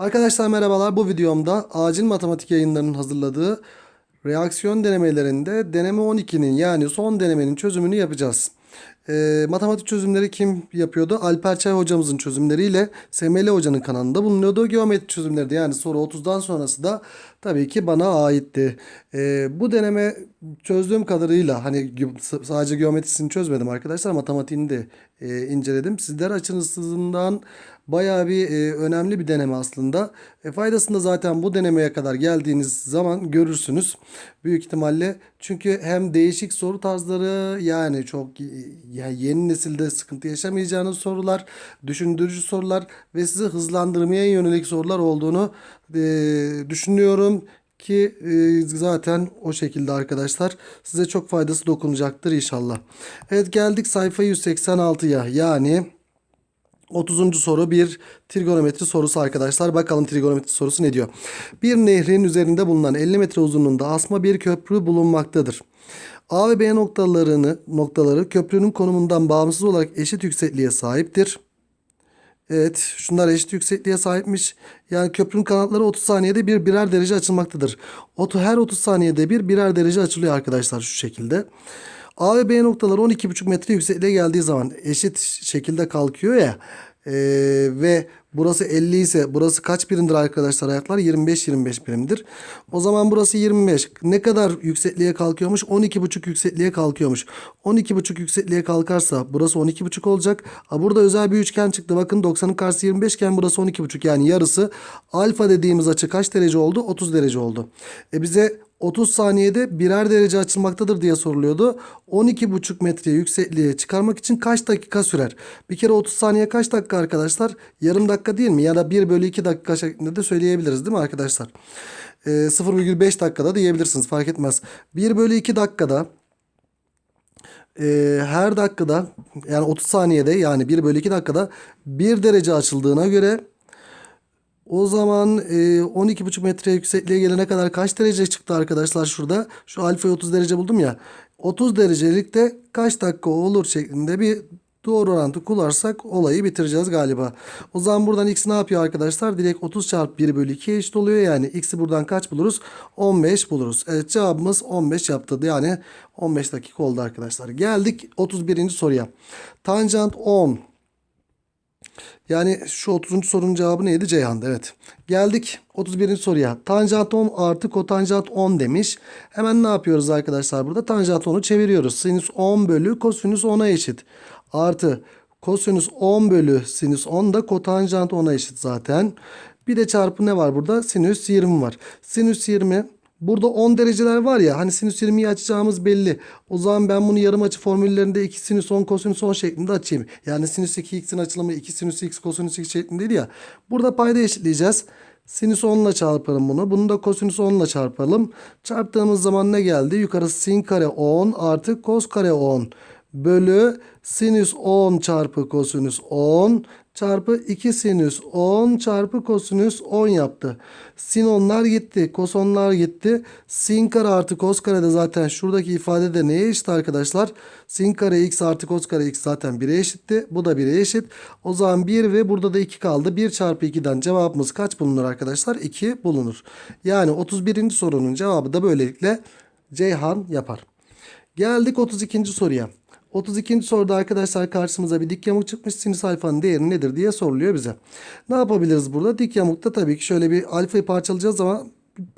Arkadaşlar merhabalar. Bu videomda acil matematik yayınlarının hazırladığı reaksiyon denemelerinde deneme 12'nin yani son denemenin çözümünü yapacağız. Ee, matematik çözümleri kim yapıyordu? Alper Çay hocamızın çözümleriyle Semele hocanın kanalında bulunuyordu. Geometri çözümleri yani soru 30'dan sonrası da tabii ki bana aitti. Ee, bu deneme çözdüğüm kadarıyla hani sadece geometrisini çözmedim arkadaşlar matematiğini de e, inceledim. Sizler açınızdan bayağı bir e, önemli bir deneme aslında. E, faydasını da zaten bu denemeye kadar geldiğiniz zaman görürsünüz. Büyük ihtimalle çünkü hem değişik soru tarzları yani çok yani yeni nesilde sıkıntı yaşamayacağınız sorular, düşündürücü sorular ve sizi hızlandırmaya yönelik sorular olduğunu e, düşünüyorum ki e, zaten o şekilde arkadaşlar size çok faydası dokunacaktır inşallah. Evet geldik sayfa 186'ya yani 30. soru bir trigonometri sorusu arkadaşlar. Bakalım trigonometri sorusu ne diyor? Bir nehrin üzerinde bulunan 50 metre uzunluğunda asma bir köprü bulunmaktadır. A ve B noktalarını noktaları köprünün konumundan bağımsız olarak eşit yüksekliğe sahiptir. Evet, şunlar eşit yüksekliğe sahipmiş. Yani köprünün kanatları 30 saniyede bir birer derece açılmaktadır. Otu her 30 saniyede bir birer derece açılıyor arkadaşlar şu şekilde. A ve B noktaları 12,5 metre yüksekliğe geldiği zaman eşit şekilde kalkıyor ya. Ee, ve burası 50 ise burası kaç birimdir arkadaşlar ayaklar? 25-25 birimdir. O zaman burası 25. Ne kadar yüksekliğe kalkıyormuş? 12,5 yüksekliğe kalkıyormuş. 12,5 yüksekliğe kalkarsa burası 12,5 olacak. Ha, burada özel bir üçgen çıktı. Bakın 90'ın karşısı 25 iken burası 12,5 yani yarısı. Alfa dediğimiz açı kaç derece oldu? 30 derece oldu. E bize 30 saniyede birer derece açılmaktadır diye soruluyordu. 12,5 metre yüksekliğe çıkarmak için kaç dakika sürer? Bir kere 30 saniye kaç dakika arkadaşlar? Yarım dakika değil mi? Ya da 1 bölü 2 dakika şeklinde de söyleyebiliriz değil mi arkadaşlar? Ee, 0,5 dakikada diyebilirsiniz fark etmez. 1 bölü 2 dakikada e, her dakikada yani 30 saniyede yani 1 bölü 2 dakikada 1 derece açıldığına göre o zaman e, 12,5 metre yüksekliğe gelene kadar kaç derece çıktı arkadaşlar şurada? Şu alfayı 30 derece buldum ya. 30 derecelikte kaç dakika olur şeklinde bir doğru orantı kullanırsak olayı bitireceğiz galiba. O zaman buradan x ne yapıyor arkadaşlar? Direkt 30 çarpı 1 bölü 2 eşit oluyor. Yani x'i buradan kaç buluruz? 15 buluruz. Evet cevabımız 15 yaptı. Yani 15 dakika oldu arkadaşlar. Geldik 31. soruya. Tanjant 10 yani şu 30. sorunun cevabı neydi? Ceyhan'dı evet. Geldik 31. soruya. Tanjant 10 artı kotanjant 10 demiş. Hemen ne yapıyoruz arkadaşlar burada? Tanjant 10'u çeviriyoruz. Sinüs 10 bölü kosinüs 10'a eşit. Artı kosinüs 10 bölü sinüs 10 da kotanjant 10'a eşit zaten. Bir de çarpı ne var burada? Sinüs 20 var. Sinüs 20 Burada 10 dereceler var ya hani sinüs 20'yi açacağımız belli. O zaman ben bunu yarım açı formüllerinde 2 sinüs 10 kosinüs 10 şeklinde açayım. Yani sinüs 2x'in açılımı 2 sinüs x kosinüs x şeklindeydi ya. Burada payda eşitleyeceğiz. Sinüs 10 ile çarparım bunu. Bunu da kosinüs 10 ile çarpalım. Çarptığımız zaman ne geldi? Yukarısı sin kare 10 artı kos kare 10 bölü sinüs 10 çarpı kosinüs 10 çarpı 2 sinüs 10 çarpı kosinüs 10 yaptı. Sin onlar gitti. Kos onlar gitti. Sin kare artı kos kare de zaten şuradaki ifade de neye eşit arkadaşlar? Sin kare x artı kos kare x zaten 1'e eşitti. Bu da 1'e eşit. O zaman 1 ve burada da 2 kaldı. 1 çarpı 2'den cevabımız kaç bulunur arkadaşlar? 2 bulunur. Yani 31. sorunun cevabı da böylelikle Ceyhan yapar. Geldik 32. soruya. 32. soruda arkadaşlar karşımıza bir dik yamuk çıkmış. Sinüs alfanın değeri nedir diye soruluyor bize. Ne yapabiliriz burada? Dik yamukta tabii ki şöyle bir alfayı parçalayacağız ama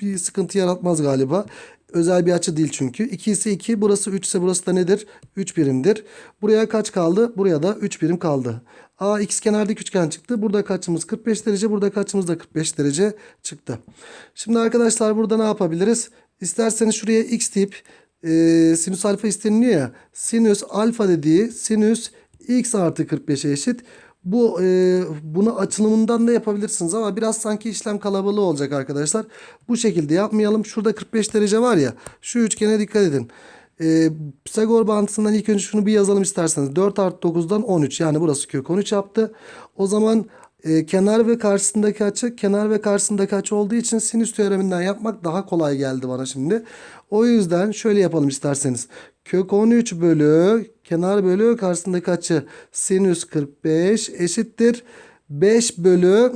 bir sıkıntı yaratmaz galiba. Özel bir açı değil çünkü. 2 ise 2, burası 3 ise burası da nedir? 3 birimdir. Buraya kaç kaldı? Buraya da 3 birim kaldı. A x kenar dik üçgen çıktı. Burada kaçımız 45 derece, burada kaçımız da 45 derece çıktı. Şimdi arkadaşlar burada ne yapabiliriz? İsterseniz şuraya x deyip e, sinüs alfa isteniliyor ya. Sinüs alfa dediği sinüs x artı 45'e eşit. Bu e, bunu açılımından da yapabilirsiniz ama biraz sanki işlem kalabalığı olacak arkadaşlar. Bu şekilde yapmayalım. Şurada 45 derece var ya. Şu üçgene dikkat edin. E, Pisagor bağıntısından ilk önce şunu bir yazalım isterseniz. 4 artı 9'dan 13 yani burası kök 13 yaptı. O zaman e, kenar ve karşısındaki açı kenar ve karşısındaki açı olduğu için sinüs teoreminden yapmak daha kolay geldi bana şimdi. O yüzden şöyle yapalım isterseniz. Kök 13 bölü kenar bölü karşısındaki açı sinüs 45 eşittir. 5 bölü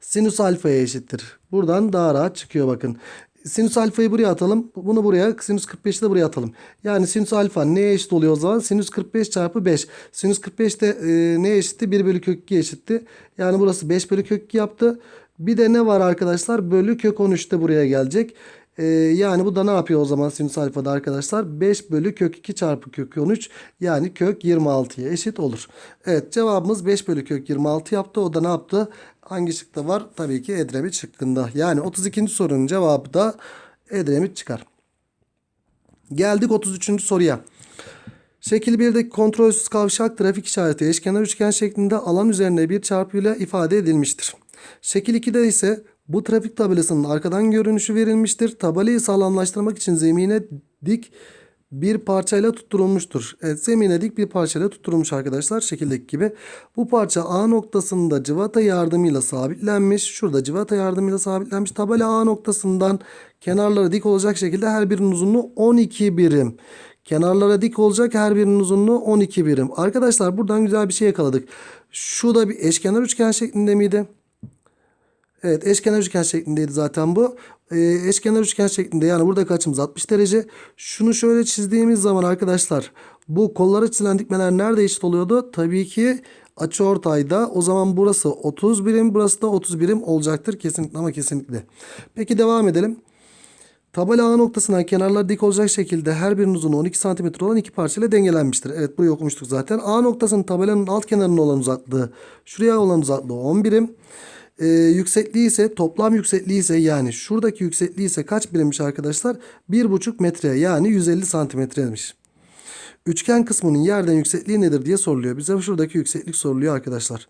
sinüs alfaya eşittir. Buradan daha rahat çıkıyor bakın. Sinüs alfayı buraya atalım. Bunu buraya, sinüs 45'i de buraya atalım. Yani sinüs alfa neye eşit oluyor o zaman? Sinüs 45 çarpı 5. Sinüs 45 de e, neye eşitti? 1 bölü kök 2 eşitti. Yani burası 5 bölü kök 2 yaptı. Bir de ne var arkadaşlar? Bölü kök 13 de buraya gelecek. Ee, yani bu da ne yapıyor o zaman sinüs alfada arkadaşlar? 5 bölü kök 2 çarpı kök 13 yani kök 26'ya eşit olur. Evet cevabımız 5 bölü kök 26 yaptı. O da ne yaptı? Hangi şıkta var? Tabii ki Edremit şıkkında. Yani 32. sorunun cevabı da Edremit çıkar. Geldik 33. soruya. Şekil 1'deki kontrolsüz kavşak trafik işareti eşkenar üçgen şeklinde alan üzerine bir çarpıyla ifade edilmiştir. Şekil 2'de ise bu trafik tabelasının arkadan görünüşü verilmiştir. Tabelayı sağlamlaştırmak için zemine dik bir parçayla tutturulmuştur. Evet zemine dik bir parçayla tutturulmuş arkadaşlar şekildeki gibi. Bu parça A noktasında cıvata yardımıyla sabitlenmiş. Şurada cıvata yardımıyla sabitlenmiş. Tabela A noktasından kenarlara dik olacak şekilde her birinin uzunluğu 12 birim. Kenarlara dik olacak her birinin uzunluğu 12 birim. Arkadaşlar buradan güzel bir şey yakaladık. Şu da bir eşkenar üçgen şeklinde miydi? Evet eşkenar üçgen şeklindeydi zaten bu. Ee, eşkenar üçgen şeklinde yani burada açımız 60 derece. Şunu şöyle çizdiğimiz zaman arkadaşlar bu kollara çizilen dikmeler nerede eşit oluyordu? Tabii ki açıortayda. O zaman burası 30 birim burası da 30 birim olacaktır kesinlikle ama kesinlikle. Peki devam edelim. Tabela A noktasından kenarlar dik olacak şekilde her birinin uzunluğu 12 cm olan iki parçayla dengelenmiştir. Evet burayı okumuştuk zaten. A noktasının tabelanın alt kenarına olan uzaklığı şuraya olan uzaklığı 10 birim. Ee, yüksekliği ise toplam yüksekliği ise yani şuradaki yüksekliği ise kaç birimmiş arkadaşlar? 1,5 metre yani 150 santimetremiş. Üçgen kısmının yerden yüksekliği nedir diye soruluyor. Bize şuradaki yükseklik soruluyor arkadaşlar.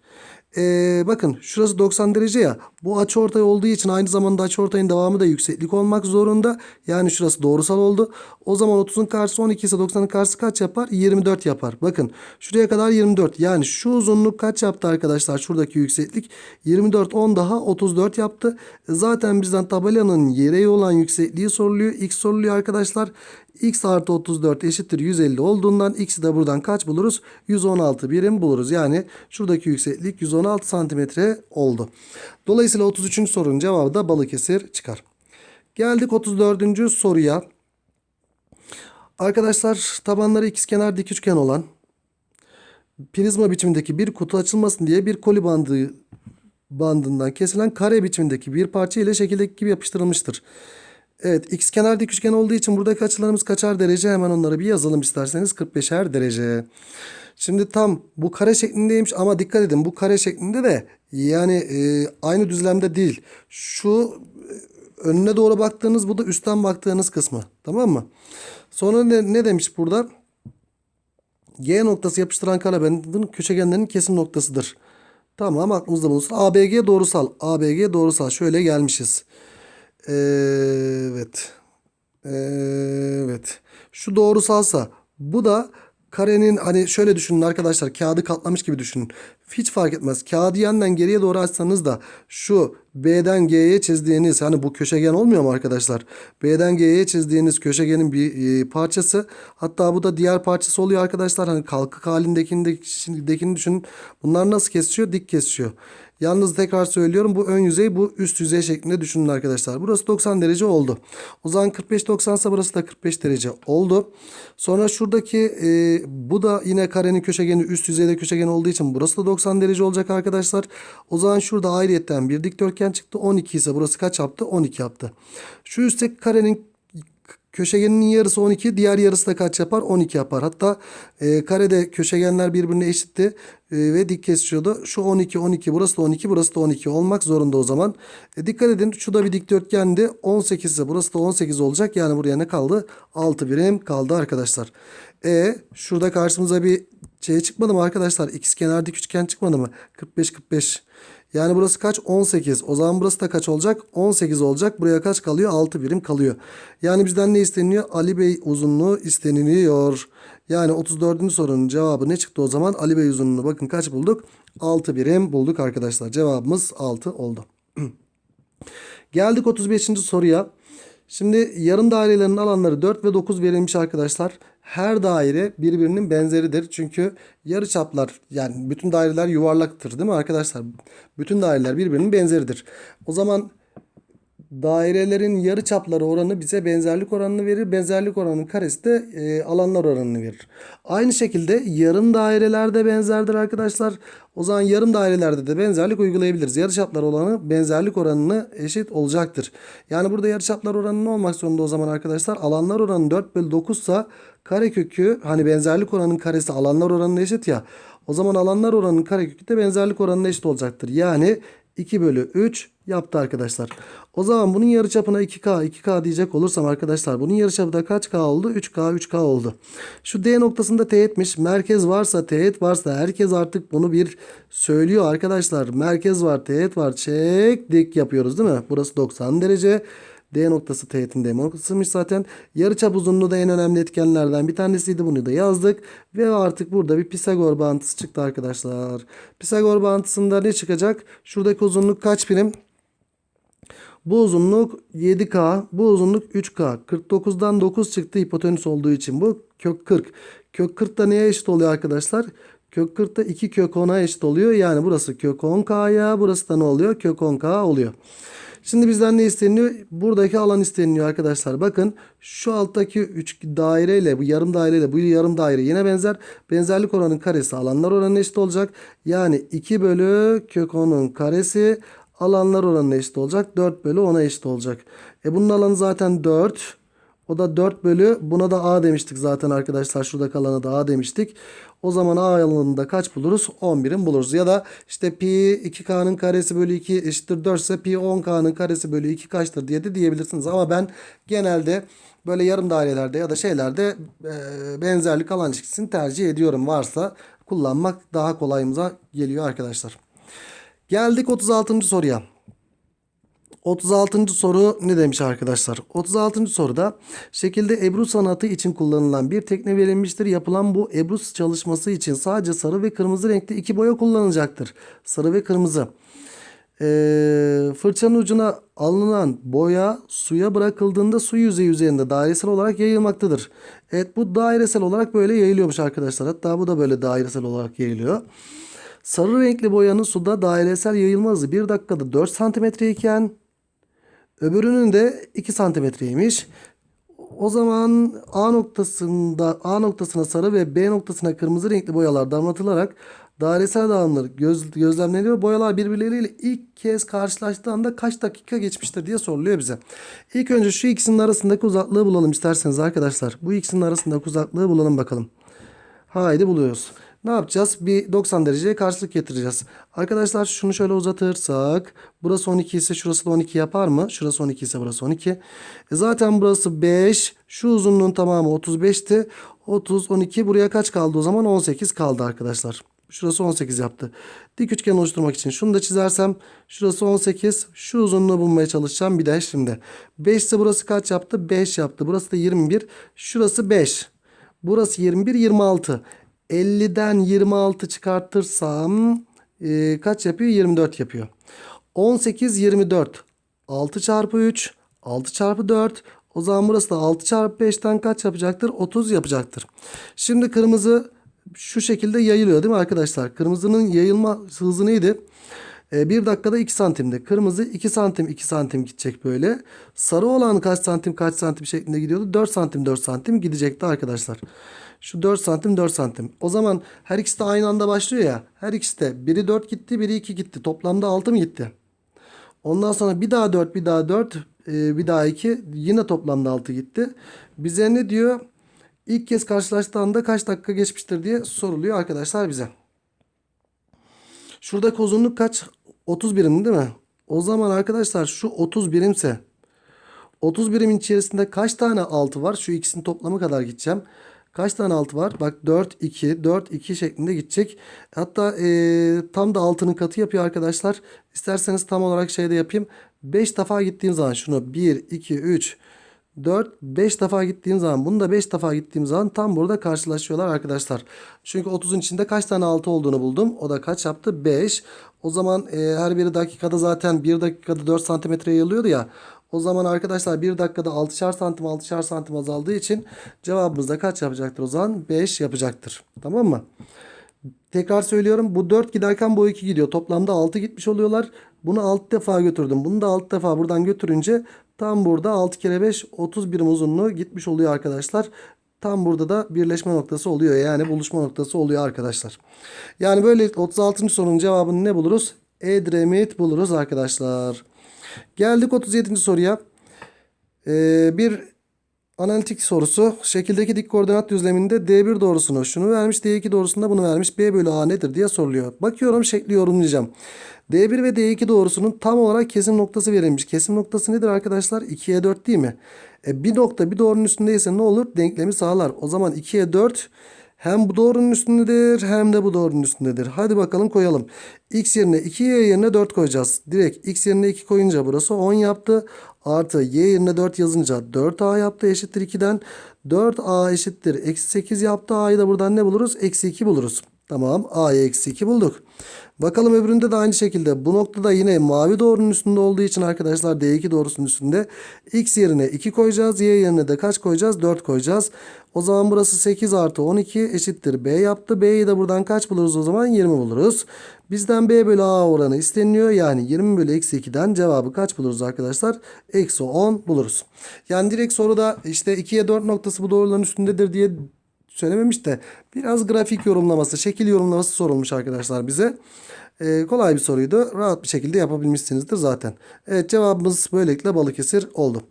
Ee, bakın şurası 90 derece ya. Bu açıortay olduğu için aynı zamanda açıortayın devamı da yükseklik olmak zorunda. Yani şurası doğrusal oldu. O zaman 30'un karşısı 12 ise 90'ın karşısı kaç yapar? 24 yapar. Bakın şuraya kadar 24. Yani şu uzunluk kaç yaptı arkadaşlar? Şuradaki yükseklik 24 10 daha 34 yaptı. Zaten bizden tabelanın yere olan yüksekliği soruluyor. X soruluyor arkadaşlar. X artı 34 eşittir 150 olduğundan X'i de buradan kaç buluruz? 116 birim buluruz. Yani şuradaki yükseklik 116 santimetre oldu. Dolayısıyla 33. sorunun cevabı da Balıkesir çıkar. Geldik 34. soruya. Arkadaşlar tabanları ikizkenar dik üçgen olan prizma biçimindeki bir kutu açılmasın diye bir koli bandı bandından kesilen kare biçimindeki bir parça ile şekildeki gibi yapıştırılmıştır. Evet x kenar dik üçgen olduğu için buradaki açılarımız kaçar derece hemen onları bir yazalım isterseniz 45'er derece. Şimdi tam bu kare şeklindeymiş ama dikkat edin bu kare şeklinde de yani e, aynı düzlemde değil. Şu e, önüne doğru baktığınız bu da üstten baktığınız kısmı tamam mı? Sonra ne, ne demiş burada? G noktası yapıştıran kare bandının köşegenlerinin kesim noktasıdır. Tamam aklımızda bulunsun. ABG doğrusal. ABG doğrusal. Şöyle gelmişiz. Evet. Evet. Şu doğrusalsa bu da karenin hani şöyle düşünün arkadaşlar kağıdı katlamış gibi düşünün. Hiç fark etmez. Kağıdı yandan geriye doğru açsanız da şu B'den G'ye çizdiğiniz hani bu köşegen olmuyor mu arkadaşlar? B'den G'ye çizdiğiniz köşegenin bir e, parçası. Hatta bu da diğer parçası oluyor arkadaşlar. Hani kalkık halindekini düşünün. Bunlar nasıl kesişiyor? Dik kesişiyor. Yalnız tekrar söylüyorum bu ön yüzey bu üst yüzey şeklinde düşünün arkadaşlar. Burası 90 derece oldu. O zaman 45-90 ise burası da 45 derece oldu. Sonra şuradaki e, bu da yine karenin köşegeni üst yüzeyde köşegen olduğu için burası da 90 derece olacak arkadaşlar. O zaman şurada ayrıyetten bir dikdörtgen çıktı. 12 ise burası kaç yaptı? 12 yaptı. Şu üstteki karenin Köşegenin yarısı 12, diğer yarısı da kaç yapar? 12 yapar. Hatta e, karede köşegenler birbirine eşitti e, ve dik kesişiyordu. Şu 12, 12, burası da 12, burası da 12 olmak zorunda o zaman. E, dikkat edin şu da bir dikdörtgendi. 18 ise burası da 18 olacak. Yani buraya ne kaldı? 6 birim kaldı arkadaşlar. E şurada karşımıza bir şey çıkmadı mı arkadaşlar? İkiz kenar dik üçgen çıkmadı mı? 45, 45. Yani burası kaç? 18. O zaman burası da kaç olacak? 18 olacak. Buraya kaç kalıyor? 6 birim kalıyor. Yani bizden ne isteniyor? Ali Bey uzunluğu isteniliyor. Yani 34. sorunun cevabı ne çıktı o zaman? Ali Bey uzunluğunu bakın kaç bulduk? 6 birim bulduk arkadaşlar. Cevabımız 6 oldu. Geldik 35. soruya. Şimdi yarım dairelerin alanları 4 ve 9 verilmiş arkadaşlar. Her daire birbirinin benzeridir. Çünkü yarıçaplar yani bütün daireler yuvarlaktır değil mi arkadaşlar? Bütün daireler birbirinin benzeridir. O zaman dairelerin yarıçapları oranı bize benzerlik oranını verir. Benzerlik oranının karesi de e, alanlar oranını verir. Aynı şekilde yarım daireler de benzerdir arkadaşlar. O zaman yarım dairelerde de benzerlik uygulayabiliriz. Yarıçaplar oranı benzerlik oranını eşit olacaktır. Yani burada yarıçaplar oranı ne olmak zorunda o zaman arkadaşlar? Alanlar oranı 4 bölü 9 ise karekökü hani benzerlik oranının karesi alanlar oranına eşit ya. O zaman alanlar oranının karekökü de benzerlik oranına eşit olacaktır. Yani 2 bölü 3 yaptı arkadaşlar. O zaman bunun yarıçapına 2K 2K diyecek olursam arkadaşlar bunun yarıçapı da kaç K oldu? 3K 3K oldu. Şu D noktasında teğetmiş. Merkez varsa teğet varsa herkes artık bunu bir söylüyor arkadaşlar. Merkez var teğet var çektik yapıyoruz değil mi? Burası 90 derece. D noktası teğetin D noktasıymış zaten. Yarıçap uzunluğu da en önemli etkenlerden bir tanesiydi. Bunu da yazdık. Ve artık burada bir Pisagor bağıntısı çıktı arkadaşlar. Pisagor bağıntısında ne çıkacak? Şuradaki uzunluk kaç birim? Bu uzunluk 7K, bu uzunluk 3K. 49'dan 9 çıktı hipotenüs olduğu için bu kök 40. Kök 40 da neye eşit oluyor arkadaşlar? Kök 40 da 2 kök 10'a eşit oluyor. Yani burası kök 10K'ya, burası da ne oluyor? Kök 10K oluyor. Şimdi bizden ne isteniyor? Buradaki alan isteniyor arkadaşlar. Bakın şu alttaki 3 daireyle bu yarım daireyle bu yarım daire yine benzer. Benzerlik oranının karesi alanlar oranına eşit olacak. Yani 2 bölü kök 10'un karesi alanlar oranına eşit olacak. 4 bölü 10'a eşit olacak. E bunun alanı zaten 4. O da 4 bölü buna da A demiştik zaten arkadaşlar. Şurada kalanı da A demiştik. O zaman A alanında kaç buluruz? 11'in buluruz. Ya da işte pi 2K'nın karesi bölü 2 eşittir 4 ise pi 10K'nın karesi bölü 2 kaçtır diye de diyebilirsiniz. Ama ben genelde böyle yarım dairelerde ya da şeylerde benzerlik alan ilişkisini tercih ediyorum. Varsa kullanmak daha kolayımıza geliyor arkadaşlar. Geldik 36. soruya. 36. soru ne demiş arkadaşlar? 36. soruda şekilde ebru sanatı için kullanılan bir tekne verilmiştir. Yapılan bu ebru çalışması için sadece sarı ve kırmızı renkte iki boya kullanılacaktır. Sarı ve kırmızı. Ee, fırçanın ucuna alınan boya suya bırakıldığında su yüzeyi üzerinde dairesel olarak yayılmaktadır. Evet bu dairesel olarak böyle yayılıyormuş arkadaşlar. Hatta bu da böyle dairesel olarak yayılıyor. Sarı renkli boyanın suda dairesel yayılma hızı 1 dakikada 4 santimetre iken öbürünün de 2 santimetreymiş. O zaman A noktasında A noktasına sarı ve B noktasına kırmızı renkli boyalar damlatılarak dairesel dağılımlar göz, gözlemleniyor. Boyalar birbirleriyle ilk kez karşılaştığında kaç dakika geçmiştir diye soruluyor bize. İlk önce şu ikisinin arasındaki uzaklığı bulalım isterseniz arkadaşlar. Bu ikisinin arasındaki uzaklığı bulalım bakalım. Haydi buluyoruz. Ne yapacağız? Bir 90 dereceye karşılık getireceğiz. Arkadaşlar şunu şöyle uzatırsak. Burası 12 ise şurası da 12 yapar mı? Şurası 12 ise burası 12. E zaten burası 5. Şu uzunluğun tamamı 35'ti. 30, 12 buraya kaç kaldı o zaman? 18 kaldı arkadaşlar. Şurası 18 yaptı. Dik üçgen oluşturmak için şunu da çizersem şurası 18. Şu uzunluğu bulmaya çalışacağım bir de şimdi. 5 ise burası kaç yaptı? 5 yaptı. Burası da 21. Şurası 5. Burası 21, 26. 50'den 26 çıkartırsam e, kaç yapıyor? 24 yapıyor. 18, 24. 6 çarpı 3. 6 çarpı 4. O zaman burası da 6 çarpı 5'ten kaç yapacaktır? 30 yapacaktır. Şimdi kırmızı şu şekilde yayılıyor değil mi arkadaşlar? Kırmızının yayılma hızı neydi? 1 dakikada 2 santimde. Kırmızı 2 santim 2 santim gidecek böyle. Sarı olan kaç santim kaç santim şeklinde gidiyordu? 4 santim 4 santim gidecekti arkadaşlar. Şu 4 santim 4 santim. O zaman her ikisi de aynı anda başlıyor ya. Her ikisi de biri 4 gitti biri 2 gitti. Toplamda 6 mı gitti? Ondan sonra bir daha 4 bir daha 4 bir daha 2 yine toplamda 6 gitti. Bize ne diyor? İlk kez karşılaştığında kaç dakika geçmiştir diye soruluyor arkadaşlar bize. Şuradaki uzunluk kaç? 30 birim değil mi? O zaman arkadaşlar şu 30 birimse 30 birimin içerisinde kaç tane altı var? Şu ikisinin toplamı kadar gideceğim. Kaç tane altı var? Bak 4, 2, 4, 2 şeklinde gidecek. Hatta ee, tam da altının katı yapıyor arkadaşlar. İsterseniz tam olarak şeyde yapayım. 5 defa gittiğim zaman şunu 1, 2, 3, 4, 5 defa gittiğim zaman bunu da 5 defa gittiğim zaman tam burada karşılaşıyorlar arkadaşlar. Çünkü 30'un içinde kaç tane 6 olduğunu buldum. O da kaç yaptı? 5. O zaman e, her biri dakikada zaten 1 dakikada 4 santimetreye yayılıyordu ya. O zaman arkadaşlar 1 dakikada 6'şar santim 6'şar santim azaldığı için cevabımız da kaç yapacaktır o zaman? 5 yapacaktır. Tamam mı? Tekrar söylüyorum bu 4 giderken bu 2 gidiyor. Toplamda 6 gitmiş oluyorlar. Bunu 6 defa götürdüm. Bunu da 6 defa buradan götürünce tam burada 6 kere 5 30 birim uzunluğu gitmiş oluyor arkadaşlar. Tam burada da birleşme noktası oluyor. Yani buluşma noktası oluyor arkadaşlar. Yani böyle 36. sorunun cevabını ne buluruz? Edremit buluruz arkadaşlar. Geldik 37. soruya. Ee, bir analitik sorusu. Şekildeki dik koordinat düzleminde D1 doğrusunu şunu vermiş. D2 doğrusunda bunu vermiş. B bölü A nedir diye soruluyor. Bakıyorum şekli yorumlayacağım. D1 ve D2 doğrusunun tam olarak kesim noktası verilmiş. Kesim noktası nedir arkadaşlar? 2'ye 4 değil mi? E, bir nokta bir doğrunun üstündeyse ne olur? Denklemi sağlar. O zaman 2'ye 4 hem bu doğrunun üstündedir hem de bu doğrunun üstündedir. Hadi bakalım koyalım. X yerine 2 Y yerine 4 koyacağız. Direkt X yerine 2 koyunca burası 10 yaptı. Artı Y yerine 4 yazınca 4A yaptı eşittir 2'den. 4A eşittir eksi 8 yaptı. A'yı da buradan ne buluruz? Eksi 2 buluruz. Tamam A'yı eksi 2 bulduk. Bakalım öbüründe de aynı şekilde. Bu noktada yine mavi doğrunun üstünde olduğu için arkadaşlar D2 doğrusunun üstünde. X yerine 2 koyacağız. Y yerine de kaç koyacağız? 4 koyacağız. O zaman burası 8 artı 12 eşittir B yaptı. B'yi de buradan kaç buluruz o zaman? 20 buluruz. Bizden B bölü A oranı isteniyor. Yani 20 bölü eksi 2'den cevabı kaç buluruz arkadaşlar? Eksi 10 buluruz. Yani direkt soruda işte 2'ye 4 noktası bu doğruların üstündedir diye söylememiş de biraz grafik yorumlaması, şekil yorumlaması sorulmuş arkadaşlar bize. Ee, kolay bir soruydu. Rahat bir şekilde yapabilmişsinizdir zaten. Evet cevabımız böylelikle Balıkesir oldu.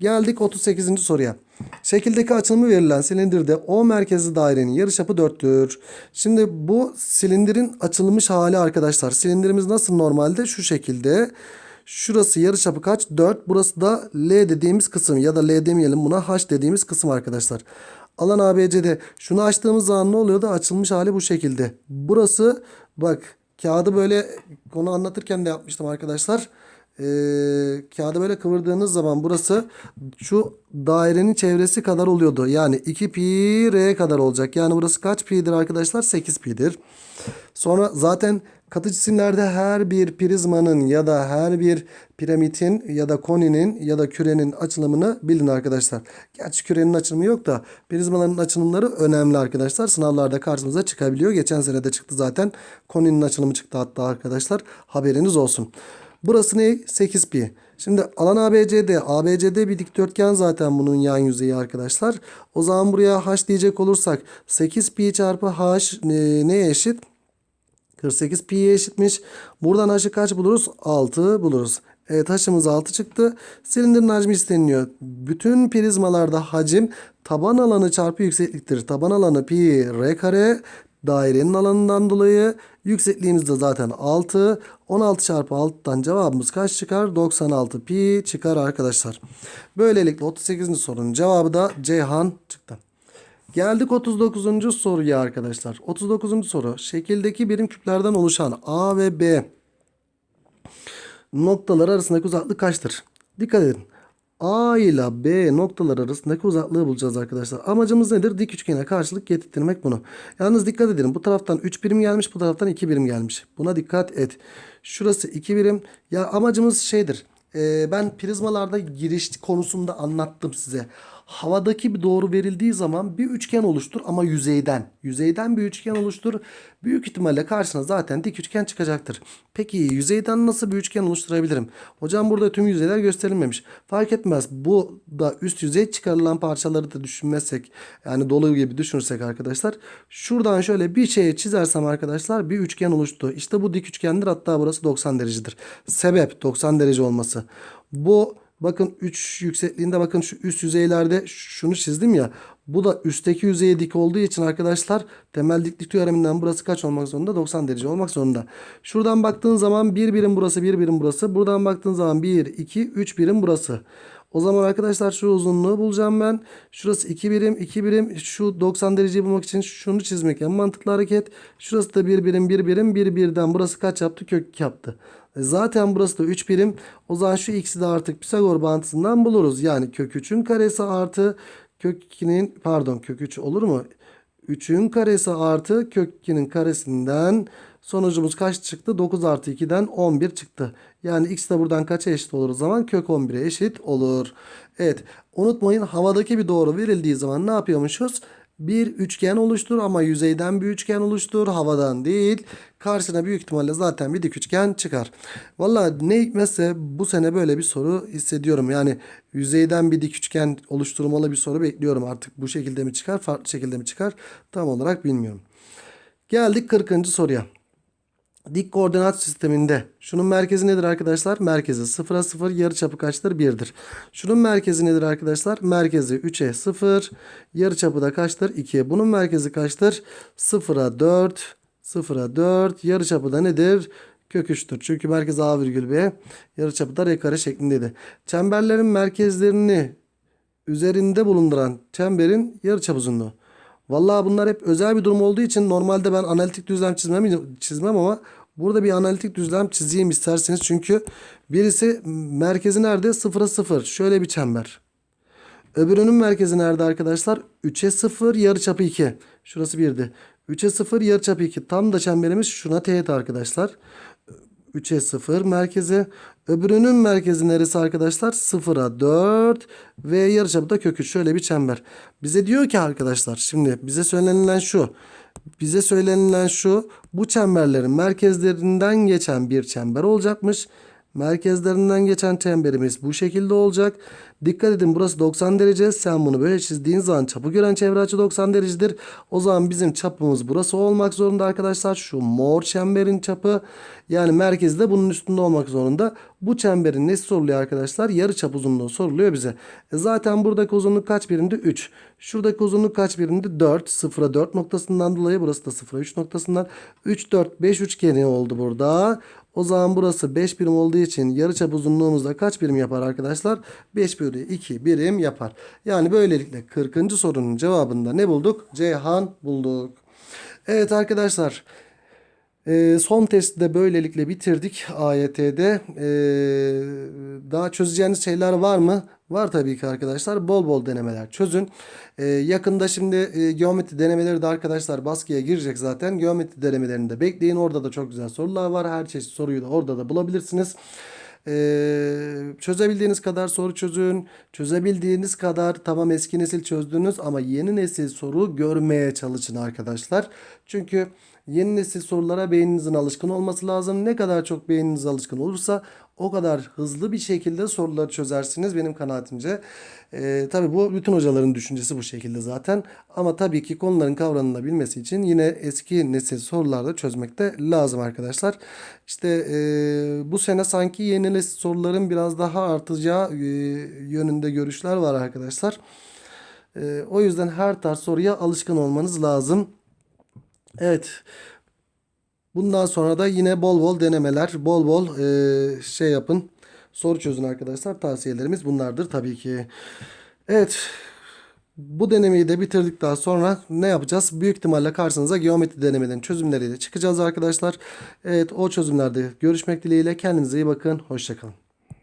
Geldik 38. soruya. Şekildeki açılımı verilen silindirde O merkezli dairenin yarıçapı 4'tür. Şimdi bu silindirin açılmış hali arkadaşlar. Silindirimiz nasıl normalde? Şu şekilde. Şurası yarıçapı kaç? 4. Burası da L dediğimiz kısım ya da L demeyelim buna H dediğimiz kısım arkadaşlar. Alan ABC'de şunu açtığımız zaman ne oluyordu? Açılmış hali bu şekilde. Burası bak kağıdı böyle konu anlatırken de yapmıştım arkadaşlar. Ee, kağıdı böyle kıvırdığınız zaman burası şu dairenin çevresi kadar oluyordu. Yani 2 pi r kadar olacak. Yani burası kaç pi'dir arkadaşlar? 8 pi'dir. Sonra zaten katı cisimlerde her bir prizmanın ya da her bir piramidin ya da koninin ya da kürenin açılımını bilin arkadaşlar. Gerçi kürenin açılımı yok da prizmaların açılımları önemli arkadaşlar. Sınavlarda karşımıza çıkabiliyor. Geçen sene de çıktı zaten. Koninin açılımı çıktı hatta arkadaşlar. Haberiniz olsun. Burası ne? 8 pi. Şimdi alan ABCD. ABCD bir dikdörtgen zaten bunun yan yüzeyi arkadaşlar. O zaman buraya h diyecek olursak 8 pi çarpı h e, neye eşit? 48 pi'ye eşitmiş. Buradan h'ı kaç buluruz? 6 buluruz. Evet h'ımız 6 çıktı. Silindirin hacmi isteniliyor. Bütün prizmalarda hacim taban alanı çarpı yüksekliktir. Taban alanı pi r kare dairenin alanından dolayı yüksekliğimiz de zaten 6. 16 çarpı 6'dan cevabımız kaç çıkar? 96 pi çıkar arkadaşlar. Böylelikle 38. sorunun cevabı da Ceyhan çıktı. Geldik 39. soruya arkadaşlar. 39. soru. Şekildeki birim küplerden oluşan A ve B noktaları arasındaki uzaklık kaçtır? Dikkat edin. A ile B noktalar arasındaki uzaklığı bulacağız arkadaşlar. Amacımız nedir? Dik üçgene karşılık getirtmek bunu. Yalnız dikkat edin. Bu taraftan 3 birim gelmiş. Bu taraftan 2 birim gelmiş. Buna dikkat et. Şurası 2 birim. Ya amacımız şeydir. Ee, ben prizmalarda giriş konusunda anlattım size. Havadaki bir doğru verildiği zaman bir üçgen oluştur ama yüzeyden. Yüzeyden bir üçgen oluştur. Büyük ihtimalle karşına zaten dik üçgen çıkacaktır. Peki yüzeyden nasıl bir üçgen oluşturabilirim? Hocam burada tüm yüzeyler gösterilmemiş. Fark etmez. Bu da üst yüzey çıkarılan parçaları da düşünmezsek yani dolu gibi düşünürsek arkadaşlar. Şuradan şöyle bir şey çizersem arkadaşlar bir üçgen oluştu. İşte bu dik üçgendir hatta burası 90 derecedir. Sebep 90 derece olması. Bu Bakın 3 yüksekliğinde bakın şu üst yüzeylerde şunu çizdim ya. Bu da üstteki yüzeye dik olduğu için arkadaşlar temel diklik teoreminden burası kaç olmak zorunda? 90 derece olmak zorunda. Şuradan baktığın zaman 1 birim burası 1 birim burası. Buradan baktığın zaman 1, 2, 3 birim burası. O zaman arkadaşlar şu uzunluğu bulacağım ben. Şurası 2 birim 2 birim. Şu 90 dereceyi bulmak için şunu çizmek en mantıklı hareket. Şurası da 1 birim 1 birim 1 birden burası kaç yaptı? Kök 2 yaptı. E zaten burası da 3 birim. O zaman şu x'i de artık Pisagor bağıntısından buluruz. Yani kök 3'ün karesi artı kök 2'nin pardon kök 3 olur mu? 3'ün karesi artı kök 2'nin karesinden sonucumuz kaç çıktı? 9 artı 2'den 11 çıktı. Yani x de buradan kaça eşit olur o zaman? Kök 11'e eşit olur. Evet unutmayın havadaki bir doğru verildiği zaman ne yapıyormuşuz? Bir üçgen oluştur ama yüzeyden bir üçgen oluştur. Havadan değil. Karşına büyük ihtimalle zaten bir dik üçgen çıkar. Valla ne hikmetse bu sene böyle bir soru hissediyorum. Yani yüzeyden bir dik üçgen oluşturmalı bir soru bekliyorum artık. Bu şekilde mi çıkar farklı şekilde mi çıkar tam olarak bilmiyorum. Geldik 40. soruya. Dik koordinat sisteminde şunun merkezi nedir arkadaşlar? Merkezi 0'a 0, yarıçapı kaçtır? 1'dir. Şunun merkezi nedir arkadaşlar? Merkezi 3'e 0, yarıçapı da kaçtır? 2'ye. Bunun merkezi kaçtır? 0'a 4, 0'a 4, yarıçapı da nedir? Kök 3'tür. Çünkü merkez A virgül B, yarıçapı da R kare şeklindeydi. Çemberlerin merkezlerini üzerinde bulunduran çemberin yarıçap uzunluğu. Vallahi bunlar hep özel bir durum olduğu için normalde ben analitik düzlem çizmem, çizmem ama burada bir analitik düzlem çizeyim isterseniz. Çünkü birisi merkezi nerede? 0'a 0. Şöyle bir çember. Öbürünün merkezi nerede arkadaşlar? 3'e 0 yarıçapı 2. Şurası 1'di. 3'e 0 yarıçapı 2. Tam da çemberimiz şuna teğet arkadaşlar. 3'e 0 merkezi. Öbürünün merkezi neresi arkadaşlar? 0'a 4 ve yarıçapı da kök 3. Şöyle bir çember. Bize diyor ki arkadaşlar şimdi bize söylenilen şu. Bize söylenilen şu. Bu çemberlerin merkezlerinden geçen bir çember olacakmış. Merkezlerinden geçen çemberimiz bu şekilde olacak. Dikkat edin burası 90 derece. Sen bunu böyle çizdiğin zaman çapı gören çevre açı 90 derecedir. O zaman bizim çapımız burası olmak zorunda arkadaşlar. Şu mor çemberin çapı yani merkezi de bunun üstünde olmak zorunda. Bu çemberin nesi soruluyor arkadaşlar? Yarı çap uzunluğu soruluyor bize. E zaten buradaki uzunluk kaç birimdi? 3. Şuradaki uzunluk kaç birimdi? 4. 0'a 4 noktasından dolayı burası da 0'a 3 noktasından. 3, 4, 5 üçgeni oldu burada. O zaman burası 5 birim olduğu için yarıçap uzunluğumuz da kaç birim yapar arkadaşlar? 5 bölü 2 birim yapar. Yani böylelikle 40. sorunun cevabında ne bulduk? Ceyhan bulduk. Evet arkadaşlar. Ee, son testi de böylelikle bitirdik AYT'de. Ee, daha çözeceğiniz şeyler var mı? Var tabii ki arkadaşlar. Bol bol denemeler çözün. Ee, yakında şimdi e, geometri denemeleri de arkadaşlar baskıya girecek zaten. Geometri denemelerini de bekleyin. Orada da çok güzel sorular var. Her çeşit soruyu da orada da bulabilirsiniz. Ee, çözebildiğiniz kadar soru çözün. Çözebildiğiniz kadar tamam eski nesil çözdünüz ama yeni nesil soru görmeye çalışın arkadaşlar. Çünkü yeni nesil sorulara beyninizin alışkın olması lazım. Ne kadar çok beyniniz alışkın olursa o kadar hızlı bir şekilde soruları çözersiniz benim kanaatimce. Ee, tabii bu bütün hocaların düşüncesi bu şekilde zaten. Ama tabii ki konuların kavranılabilmesi için yine eski nesil sorularda çözmek de lazım arkadaşlar. İşte e, bu sene sanki yeni nesil soruların biraz daha artacağı e, yönünde görüşler var arkadaşlar. E, o yüzden her tarz soruya alışkın olmanız lazım. Evet. Bundan sonra da yine bol bol denemeler, bol bol e, şey yapın. Soru çözün arkadaşlar. Tavsiyelerimiz bunlardır tabii ki. Evet. Bu denemeyi de bitirdikten sonra ne yapacağız? Büyük ihtimalle karşınıza geometri denemelerinin çözümleriyle çıkacağız arkadaşlar. Evet o çözümlerde görüşmek dileğiyle. Kendinize iyi bakın. Hoşçakalın.